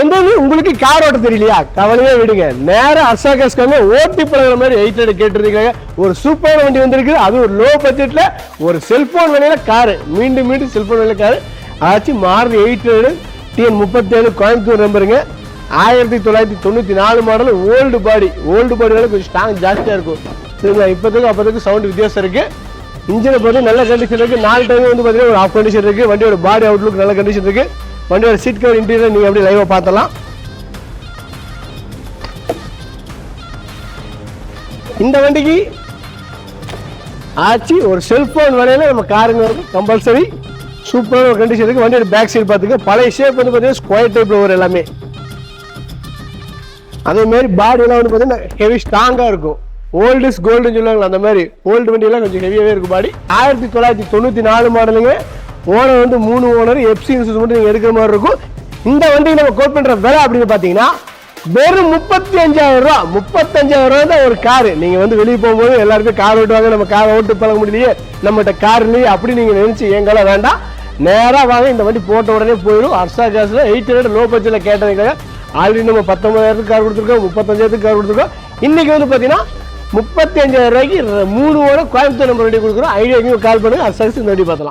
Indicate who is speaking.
Speaker 1: எந்த உங்களுக்கு கார் ஓட்ட தெரியலையா? கவலையே விடுங்க. நேரம் அசாகாஸ்க்காங்க ஓட்டி பழகிற மாதிரி எயிட் ஹண்ட்ரட் கேட்டுருக்காங்க. ஒரு சூப்பரான வண்டி வந்திருக்கு. அது ஒரு லோ பட்ஜெட்டில் ஒரு செல்ஃபோன் விலையில காரு மீண்டும் மீண்டும் செல்ஃபோன் விலையில காரு ஆச்சு மாறுது எயிட் ஹண்ட்ரட் டிஎன் முப்பத்தேழு கோயம்புத்தூர் நம்பருங்க. ஆயிரத்தி தொள்ளாயிரத்தி தொண்ணூற்றி நாலு மாடல் ஓல்டு பாடி ஓல்டு பாடினால கொஞ்சம் ஸ்ட்ராங் ஜாஸ்தியாக இருக்கும். சரிங்களா? இப்போதுக்கு அப்போதுக்கு சவுண்ட் வித்தியாசம் இருக்குது இன்ஜினை பார்த்து நல்ல கண்டிஷன் இருக்குது நாலு டைம் வந்து பார்த்தீங்கன்னா ஒரு ஆஃப் கண்டிஷன் இருக்குது வண்டியோட பாடி அவுட்லுக் நல்ல கண்டிஷன் இருக்குது வண்டியோட சீட் கவர் இன்டீரியர் நீங்கள் எப்படி லைவாக பார்த்தலாம் இந்த வண்டிக்கு ஆச்சு ஒரு செல்ஃபோன் வரையில் நம்ம காருங்க வந்து கம்பல்சரி சூப்பரான ஒரு கண்டிஷன் இருக்குது வண்டியோட பேக் சைடு பார்த்துக்க பழைய ஷேப் வந்து பார்த்தீங்கன்னா ஸ்கொயர் டைப்பில் வரும் எல்லாமே. அதே மாதிரி பாடியெல்லாம் வந்து பார்த்தீங்கன்னா ஹெவி ஸ்ட்ராங்காக இருக்கும். ஓல்டு இஸ் கோல்டுன்னு சொல்லுவாங்களா அந்த மாதிரி. ஓல்டு வண்டியெல்லாம் கொஞ்சம் ஹெவியாகவே இருக்கும் பாடி ஆயிரத்தி தொள்ளாயிரத்தி தொண்ணூற்றி நாலு மாடலுங்க ஓனர் வந்து மூணு ஓனர் எஃப்சி இன்சூரன்ஸ் மட்டும் நீங்கள் எடுக்கிற மாதிரி இருக்கும். இந்த வண்டிக்கு நம்ம கோட் பண்ணுற விலை அப்படின்னு பார்த்தீங்கன்னா வெறும் முப்பத்தி அஞ்சாயிரம் ரூபா முப்பத்தஞ்சாயிரம் ரூபா தான் ஒரு காரு நீங்கள் வந்து வெளியே போகும்போது எல்லாருமே கார் ஓட்டுவாங்க நம்ம கார் ஓட்டு பழக முடியலையே நம்மகிட்ட கார் இல்லையே அப்படி நீங்கள் நினச்சி எங்கெல்லாம் வேண்டாம். நேராக வாங்க இந்த வண்டி போட்ட உடனே போயிடும். அர்ஷா கேஸில் எயிட் ஹண்ட்ரட் லோ பட்ஜெட்டில் கேட்டதுக்காக ஆல்ரெடி நம்ம பத்தொம்பதாயிரத்துக்கு கார் கொடுத்துருக்கோம் முப்பத்தஞ்சாயிரத்துக்கு கார் கொடுத்துருக்கோம். இன்னைக்கு வந்து பார்த்தீங்கன்னா முப்பத்தி அஞ்சாயிரம் ரூபாய்க்கு மூணு ஓட கோயம்புத்தூர் நம்பர் வண்டி கொடுக்குறோம். ஐடியாக்கு கால் பண்ணுங்க அர்ஷா இந்த வண்டி பார்த்தலாம்.